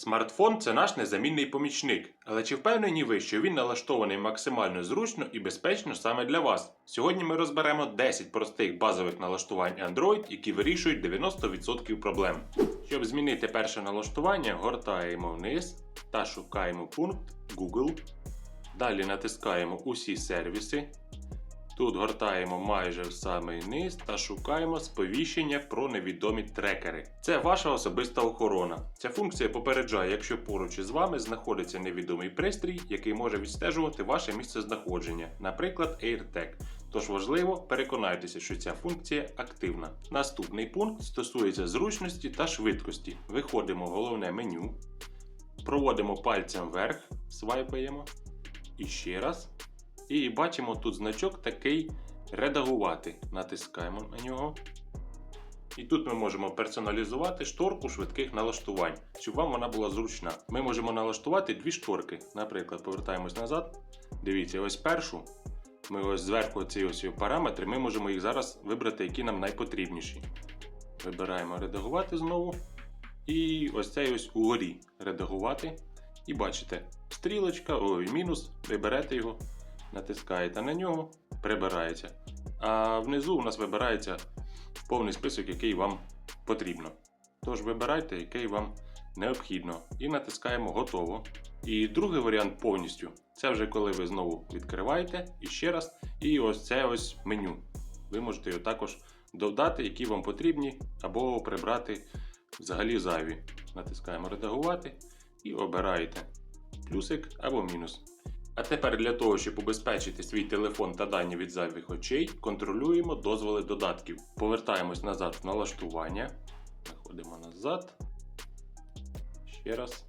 Смартфон це наш незамінний помічник, але чи впевнені ви, що він налаштований максимально зручно і безпечно саме для вас? Сьогодні ми розберемо 10 простих базових налаштувань Android, які вирішують 90% проблем. Щоб змінити перше налаштування, гортаємо вниз та шукаємо пункт Google. Далі натискаємо усі сервіси. Тут гортаємо майже в самий низ та шукаємо сповіщення про невідомі трекери. Це ваша особиста охорона. Ця функція попереджає, якщо поруч із вами знаходиться невідомий пристрій, який може відстежувати ваше місце знаходження, наприклад, AirTag. Тож важливо переконайтеся, що ця функція активна. Наступний пункт стосується зручності та швидкості. Виходимо в головне меню, проводимо пальцем вверх, свайпаємо і ще раз. І бачимо тут значок такий редагувати. Натискаємо на нього. І тут ми можемо персоналізувати шторку швидких налаштувань, щоб вам вона була зручна. Ми можемо налаштувати дві шторки. Наприклад, повертаємось назад. Дивіться, ось першу. Ми ось зверху ці ось параметри, ми можемо їх зараз вибрати, які нам найпотрібніші. Вибираємо редагувати знову. І ось цей ось угорі редагувати. І бачите, стрілочка, ой, мінус, ви берете його, натискаєте на нього, прибирається. А внизу у нас вибирається повний список, який вам потрібно. Тож вибирайте, який вам необхідно. І натискаємо готово. І другий варіант повністю. Це вже коли ви знову відкриваєте і ще раз. І ось це ось меню. Ви можете його також додати, які вам потрібні, або прибрати взагалі зайві. Натискаємо редагувати і обираєте плюсик або мінус. А тепер для того, щоб убезпечити свій телефон та дані від зайвих очей, контролюємо дозволи додатків. Повертаємось назад в налаштування. Заходимо назад. Ще раз.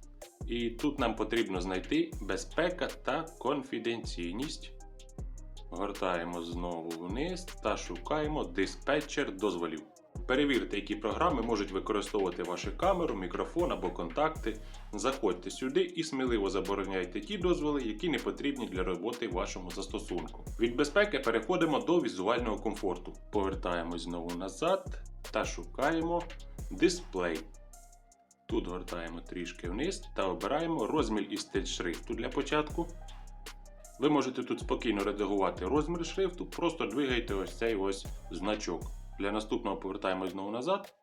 І тут нам потрібно знайти безпека та конфіденційність. Гортаємо знову вниз та шукаємо диспетчер дозволів. Перевірте, які програми можуть використовувати вашу камеру, мікрофон або контакти. Заходьте сюди і сміливо забороняйте ті дозволи, які не потрібні для роботи вашому застосунку. Від безпеки переходимо до візуального комфорту. Повертаємось знову назад та шукаємо дисплей. Тут гортаємо трішки вниз та обираємо розмір і стиль шрифту для початку. Ви можете тут спокійно редагувати розмір шрифту, просто двигайте ось цей ось значок. Для наступного повертаємось знову назад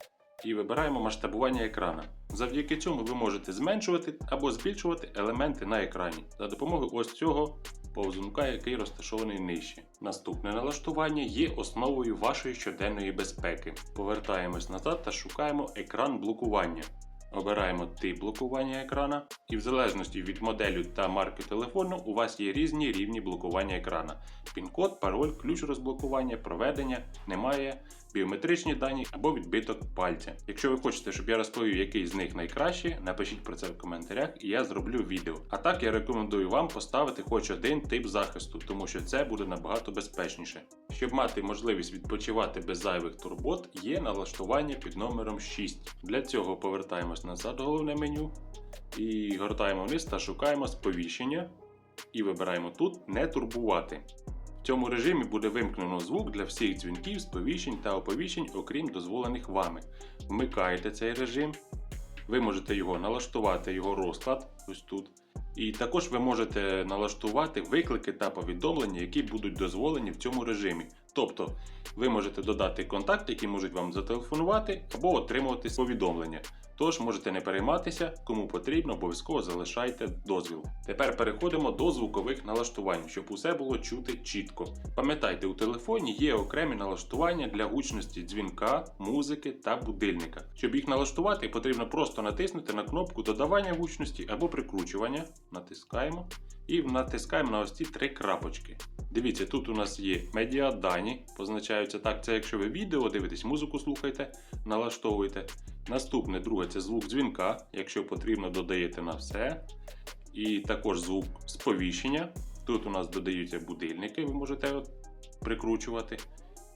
і вибираємо масштабування екрана. Завдяки цьому ви можете зменшувати або збільшувати елементи на екрані за допомогою ось цього повзунка, який розташований нижче. Наступне налаштування є основою вашої щоденної безпеки. Повертаємось назад та шукаємо екран блокування. Обираємо тип блокування екрана, і в залежності від моделі та марки телефону у вас є різні рівні блокування екрана. Пін-код, пароль, ключ розблокування, проведення, немає, біометричні дані або відбиток пальця. Якщо ви хочете, щоб я розповів, який з них найкращий, напишіть про це в коментарях і я зроблю відео. А так я рекомендую вам поставити хоч один тип захисту, тому що це буде набагато безпечніше. Щоб мати можливість відпочивати без зайвих турбот, є налаштування під номером 6. Для цього повертаємось назад в головне меню і гортаємо вниз та шукаємо сповіщення. І вибираємо тут не турбувати. В цьому режимі буде вимкнено звук для всіх дзвінків, сповіщень та оповіщень, окрім дозволених вами. Вмикаєте цей режим. Ви можете його налаштувати, його розклад ось тут. І також ви можете налаштувати виклики та повідомлення, які будуть дозволені в цьому режимі. Тобто ви можете додати контакти, які можуть вам зателефонувати або отримувати повідомлення. Тож можете не перейматися, кому потрібно, обов'язково залишайте дозвіл. Тепер переходимо до звукових налаштувань, щоб усе було чути чітко. Пам'ятайте, у телефоні є окремі налаштування для гучності дзвінка, музики та будильника. Щоб їх налаштувати, потрібно просто натиснути на кнопку додавання гучності або прикручування. Натискаємо і натискаємо на ось ці три крапочки. Дивіться, тут у нас є медіадані, позначаються так, це якщо ви відео дивитесь, музику слухаєте, налаштовуєте. Наступне, друге, це звук дзвінка, якщо потрібно, додаєте на все. І також звук сповіщення. Тут у нас додаються будильники, ви можете прикручувати.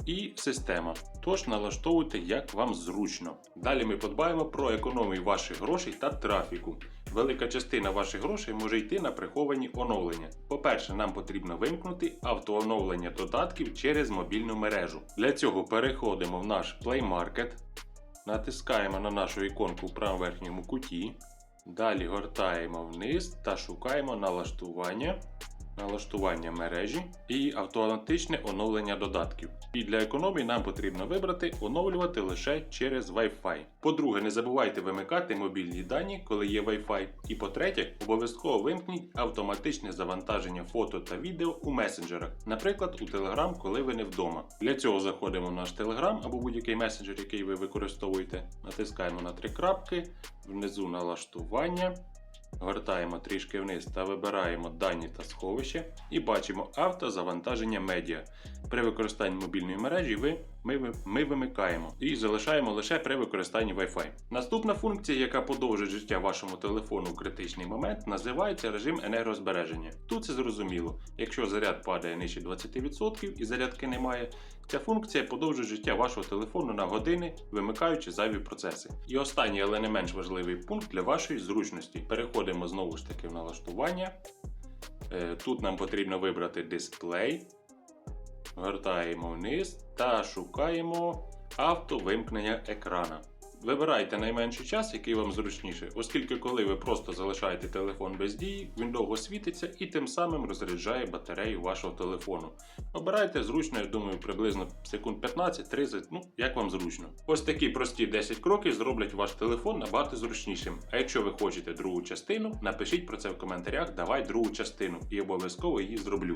І система. Тож налаштовуйте, як вам зручно. Далі ми подбаємо про економію ваших грошей та трафіку. Велика частина ваших грошей може йти на приховані оновлення. По-перше, нам потрібно вимкнути автооновлення додатків через мобільну мережу. Для цього переходимо в наш Play Market, натискаємо на нашу іконку в правому верхньому куті, Далі гортаємо вниз та шукаємо налаштування, налаштування мережі і автоматичне оновлення додатків. І для економії нам потрібно вибрати оновлювати лише через Wi-Fi. По-друге, не забувайте вимикати мобільні дані, коли є Wi-Fi. І по-третє, обов'язково вимкніть автоматичне завантаження фото та відео у месенджерах, наприклад, у Telegram, коли ви не вдома. Для цього заходимо в наш Telegram або будь-який месенджер, який ви використовуєте. Натискаємо на три крапки, внизу налаштування. Гортаємо трішки вниз та вибираємо дані та сховище і бачимо автозавантаження медіа. При використанні мобільної мережі ви, ми, ми вимикаємо і залишаємо лише при використанні Wi-Fi. Наступна функція, яка подовжить життя вашому телефону у критичний момент, називається режим енергозбереження. Тут це зрозуміло. Якщо заряд падає нижче 20% і зарядки немає, ця функція подовжує життя вашого телефону на години, вимикаючи зайві процеси. І останній, але не менш важливий пункт для вашої зручності. Переходимо знову ж таки в налаштування. Е, Тут нам потрібно вибрати дисплей, гортаємо вниз та шукаємо автовимкнення екрана. Вибирайте найменший час, який вам зручніше, оскільки коли ви просто залишаєте телефон без дії, він довго світиться і тим самим розряджає батарею вашого телефону. Обирайте зручно, я думаю, приблизно секунд 15-30, ну як вам зручно. Ось такі прості 10 кроків зроблять ваш телефон набагато зручнішим. А якщо ви хочете другу частину, напишіть про це в коментарях, давай другу частину і обов'язково її зроблю.